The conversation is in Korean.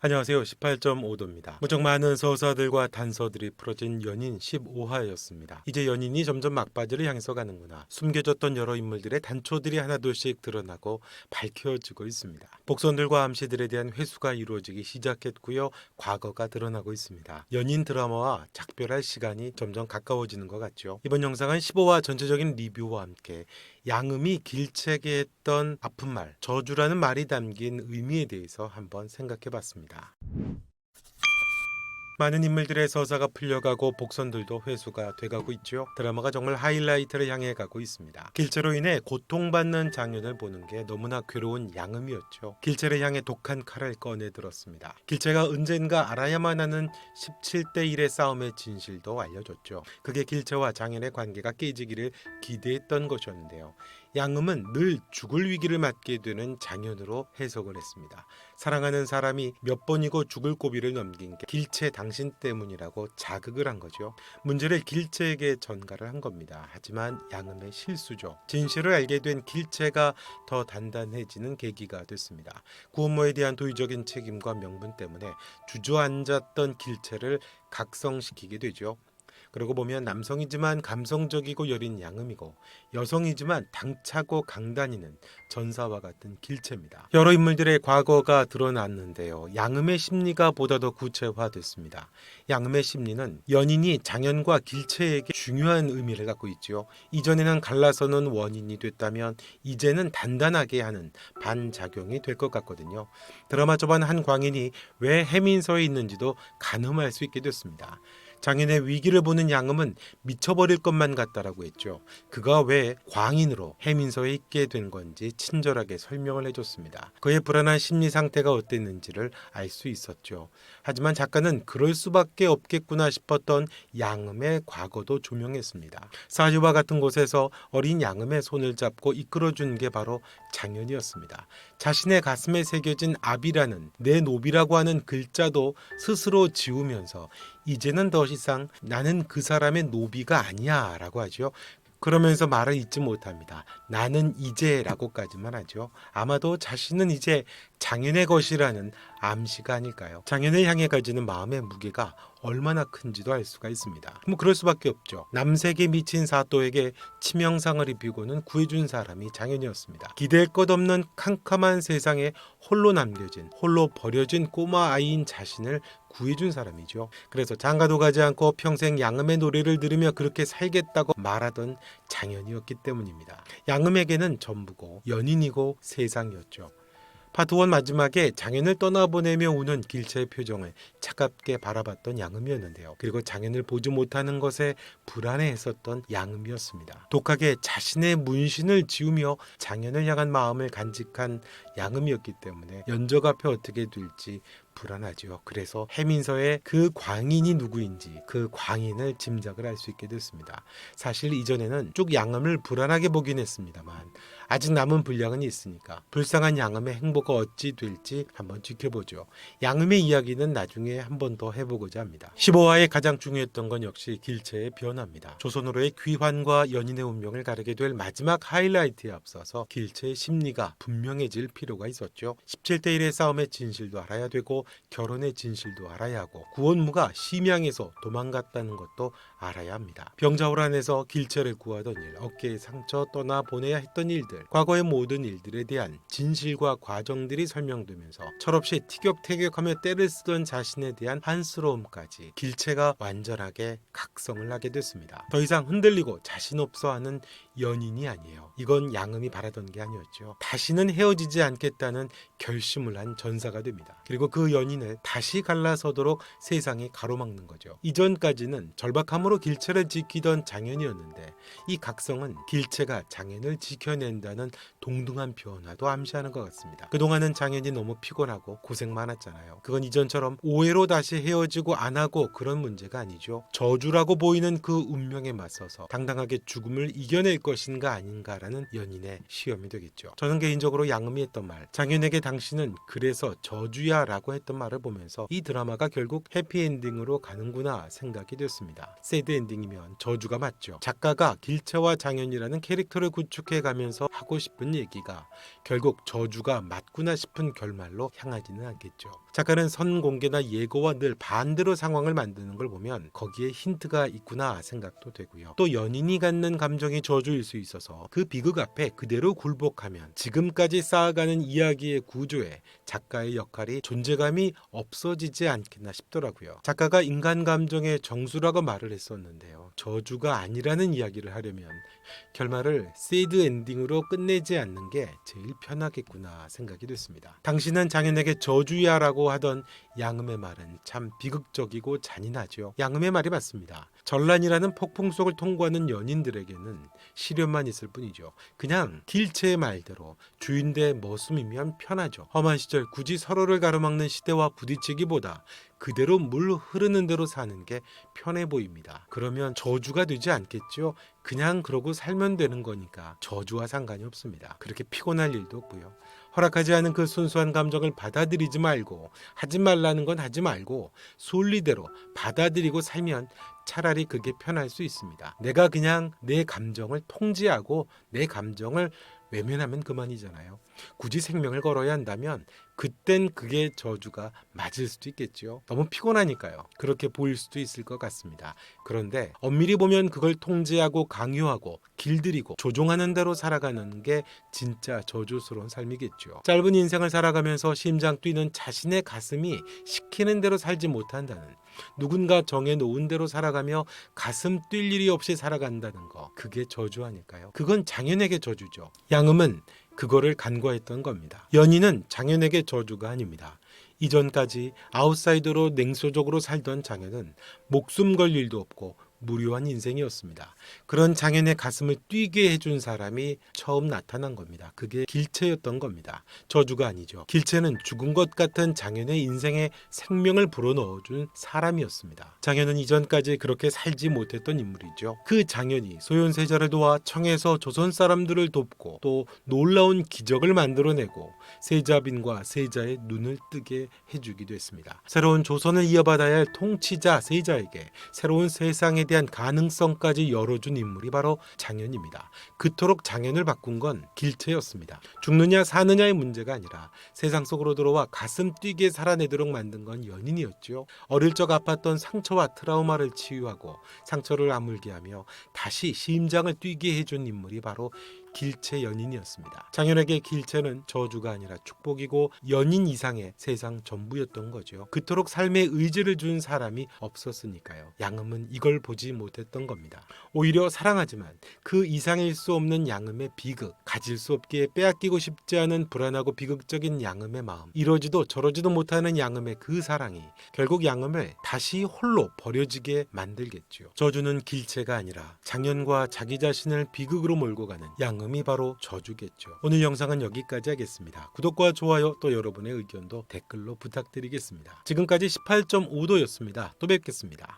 안녕하세요. 18.5도입니다. 무척 많은 서사들과 단서들이 풀어진 연인 15화였습니다. 이제 연인이 점점 막바지를 향해서 가는구나. 숨겨졌던 여러 인물들의 단초들이 하나둘씩 드러나고 밝혀지고 있습니다. 복선들과 암시들에 대한 회수가 이루어지기 시작했고요. 과거가 드러나고 있습니다. 연인 드라마와 작별할 시간이 점점 가까워지는 것 같죠. 이번 영상은 15화 전체적인 리뷰와 함께 양음이 길채게 했던 아픈 말, 저주라는 말이 담긴 의미에 대해서 한번 생각해 봤습니다. 많은 인물들의 서사가 풀려가고 복선들도 회수가 돼가고 있죠. 드라마가 정말 하이라이트를 향해 가고 있습니다. 길체로 인해 고통받는 장면을 보는 게 너무나 괴로운 양음이었죠. 길체를 향해 독한 칼을 꺼내 들었습니다. 길체가 언젠가 알아야만 하는 17대 1의 싸움의 진실도 알려줬죠. 그게 길체와 장현의 관계가 깨지기를 기대했던 것이었는데요. 양음은 늘 죽을 위기를 맞게 되는 장현으로 해석을 했습니다. 사랑하는 사람이 몇 번이고 죽을 고비를 넘긴 게 길체 당신 때문이라고 자극을 한 거죠. 문제를 길체에게 전가를 한 겁니다. 하지만 양음의 실수죠. 진실을 알게 된 길체가 더 단단해지는 계기가 됐습니다. 구원모에 대한 도의적인 책임과 명분 때문에 주저앉았던 길체를 각성시키게 되죠. 그러고 보면 남성이지만 감성적이고 여린 양음이고 여성이지만 당차고 강다니는 전사와 같은 길체입니다. 여러 인물들의 과거가 드러났는데요. 양음의 심리가 보다 더 구체화됐습니다. 양음의 심리는 연인이 장현과 길체에게 중요한 의미를 갖고 있지요. 이전에는 갈라서는 원인이 됐다면 이제는 단단하게 하는 반작용이 될 것 같거든요. 드라마 초반 한 광인이 왜 해민서에 있는지도 가늠할 수 있게 됐습니다. 장인의 위기를 보는 양음은 미쳐버릴 것만 같다라고 했죠. 그가 왜 광인으로 해민서에 있게 된 건지 친절하게 설명을 해줬습니다. 그의 불안한 심리 상태가 어땠는지를 알 수 있었죠. 하지만 작가는 그럴 수밖에 없겠구나 싶었던 양음의 과거도 조명했습니다. 사지와 같은 곳에서 어린 양음의 손을 잡고 이끌어준 게 바로 장현이었습니다. 자신의 가슴에 새겨진 압이라는 내 노비라고 하는 글자도 스스로 지우면서 이제는 더 이상 나는 그 사람의 노비가 아니야 라고 하죠. 그러면서 말을 잊지 못합니다. 나는 이제라고까지만 하죠. 아마도 자신은 이제 장인의 것이라는 암시가 아닐까요? 장인을 향해 가지는 마음의 무게가 얼마나 큰지도 알 수가 있습니다. 뭐 그럴 수밖에 없죠. 남색에 미친 사또에게 치명상을 입히고는 구해준 사람이 장인이었습니다. 기댈 것 없는 캄캄한 세상에 홀로 남겨진, 홀로 버려진 꼬마 아이인 자신을 구해준 사람이죠. 그래서 장가도 가지 않고 평생 양음의 노래를 들으며 그렇게 살겠다고 말하던 장현이었기 때문입니다. 양음에게는 전부고 연인이고 세상이었죠. 파트 1 마지막에 장현을 떠나보내며 우는 길체의 표정을 차갑게 바라봤던 양음이었는데요. 그리고 장현을 보지 못하는 것에 불안해했었던 양음이었습니다. 독하게 자신의 문신을 지우며 장현을 향한 마음을 간직한 양음이었기 때문에 연적 앞에 어떻게 될지 불안하지요. 그래서 해민서의 그 광인이 누구인지 그 광인을 짐작을 할 수 있게 됐습니다. 사실 이전에는 쭉 양음을 불안하게 보긴 했습니다만 아직 남은 분량은 있으니까 불쌍한 양음의 행보가 어찌 될지 한번 지켜보죠. 양음의 이야기는 나중에 한번 더 해보고자 합니다. 15화에 가장 중요했던 건 역시 길체의 변화입니다. 조선으로의 귀환과 연인의 운명을 가르게 될 마지막 하이라이트에 앞서서 길체의 심리가 분명해질 필요가 있었죠. 17대 1의 싸움의 진실도 알아야 되고 결혼의 진실도 알아야 하고 구원무가 심양에서 도망갔다는 것도 알아야 합니다. 병자호란에서 길체를 구하던 일, 어깨에 상처 떠나 보내야 했던 일들, 과거의 모든 일들에 대한 진실과 과정들이 설명되면서 철없이 티격태격하며 때를 쓰던 자신에 대한 한스러움까지 길체가 완전하게 각성을 하게 됐습니다. 더 이상 흔들리고 자신 없어 하는 연인이 아니에요. 이건 양음이 바라던 게 아니었죠. 다시는 헤어지지 않겠다는 결심을 한 전사가 됩니다. 그리고 그 연인을 다시 갈라서도록 세상이 가로막는 거죠. 이전까지는 절박함으로 길체를 지키던 장현이었는데 이 각성은 길체가 장현을 지켜낸다 는 동등한 변화도 암시하는 것 같습니다. 그동안은 장현이 너무 피곤하고 고생 많았잖아요. 그건 이전처럼 오해로 다시 헤어지고 안 하고 그런 문제가 아니죠. 저주라고 보이는 그 운명에 맞서서 당당하게 죽음을 이겨낼 것인가 아닌가라는 연인의 시험이 되겠죠. 저는 개인적으로 양음이 했던 말, 장현에게 당신은 그래서 저주야 라고 했던 말을 보면서 이 드라마가 결국 해피엔딩으로 가는구나 생각이 됐습니다. 새드 엔딩이면 저주가 맞죠. 작가가 길체와 장현이라는 캐릭터를 구축해 가면서 하고 싶은 얘기가 결국 저주가 맞구나 싶은 결말로 향하지는 않겠죠. 작가는 선공개나 예고와 늘 반대로 상황을 만드는 걸 보면 거기에 힌트가 있구나 생각도 되고요. 또 연인이 갖는 감정이 저주일 수 있어서 그 비극 앞에 그대로 굴복하면 지금까지 쌓아가는 이야기의 구조에 작가의 역할이 존재감이 없어지지 않겠나 싶더라고요. 작가가 인간 감정의 정수라고 말을 했었는데요. 저주가 아니라는 이야기를 하려면 결말을 새드 엔딩으로 끝내지 않는 게 제일 편하겠구나 생각이 됐습니다. 당신은 장인에게 저주야라고 하던 양음의 말은 참 비극적이고 잔인하죠. 양음의 말이 맞습니다. 전란이라는 폭풍 속을 통과하는 연인들에게는 시련만 있을 뿐이죠. 그냥 길체의 말대로 주인 대 머슴이면 편하죠. 험한 시절 굳이 서로를 가로막는 시대와 부딪히기보다 그대로 물 흐르는 대로 사는 게 편해 보입니다. 그러면 저주가 되지 않겠죠? 그냥 그러고 살면 되는 거니까 저주와 상관이 없습니다. 그렇게 피곤할 일도 없고요. 허락하지 않은 그 순수한 감정을 받아들이지 말고 하지 말라는 건 하지 말고 순리대로 받아들이고 살면 차라리 그게 편할 수 있습니다. 내가 그냥 내 감정을 통제하고 내 감정을 외면하면 그만이잖아요. 굳이 생명을 걸어야 한다면 그땐 그게 저주가 맞을 수도 있겠죠. 너무 피곤하니까요. 그렇게 보일 수도 있을 것 같습니다. 그런데 엄밀히 보면 그걸 통제하고 강요하고 길들이고 조종하는 대로 살아가는 게 진짜 저주스러운 삶이겠죠. 짧은 인생을 살아가면서 심장 뛰는 자신의 가슴이 시키는 대로 살지 못한다는 누군가 정해 놓은 대로 살아가며 가슴 뛸 일이 없이 살아간다는 거 그게 저주 아닐까요? 그건 장현에게 저주죠. 양음은 그거를 간과했던 겁니다. 연인은 장현에게 저주가 아닙니다. 이전까지 아웃사이더로 냉소적으로 살던 장현은 목숨 걸 일도 없고 무료한 인생이었습니다. 그런 장현의 가슴을 뛰게 해준 사람이 처음 나타난 겁니다. 그게 길체였던 겁니다. 저주가 아니죠. 길체는 죽은 것 같은 장현의 인생에 생명을 불어넣어준 사람이었습니다. 장현은 이전까지 그렇게 살지 못했던 인물이죠. 그 장현이 소현세자를 도와 청에서 조선 사람들을 돕고 또 놀라운 기적을 만들어내고 세자빈과 세자의 눈을 뜨게 해주기도 했습니다. 새로운 조선을 이어받아야 할 통치자 세자에게 새로운 세상에 대한 가능성까지 열어준 인물이 바로 장현입니다. 그토록 장현을 바꾼 건 길체였습니다. 죽느냐 사느냐의 문제가 아니라 세상 속으로 들어와 가슴 뛰게 살아내도록 만든 건 연인이었죠. 어릴 적 아팠던 상처와 트라우마를 치유하고 상처를 아물게 하며 다시 심장을 뛰게 해준 인물이 바로 길체 연인이었습니다. 장현에게 길체는 저주가 아니라 축복이고 연인 이상의 세상 전부였던 거죠. 그토록 삶의 의지를 준 사람이 없었으니까요. 양음은 이걸 보지 못했던 겁니다. 오히려 사랑하지만 그 이상일 수 없는 양음의 비극, 가질 수 없기에 빼앗기고 싶지 않은 불안하고 비극적인 양음의 마음, 이러지도 저러지도 못하는 양음의 그 사랑이 결국 양음을 다시 홀로 버려지게 만들겠죠. 저주는 길체가 아니라 장현과 자기 자신을 비극으로 몰고 가는 양 음이 바로 저주겠죠. 오늘 영상은 여기까지 하겠습니다. 구독과 좋아요 또 여러분의 의견도 댓글로 부탁드리겠습니다. 지금까지 18.5도였습니다. 또 뵙겠습니다.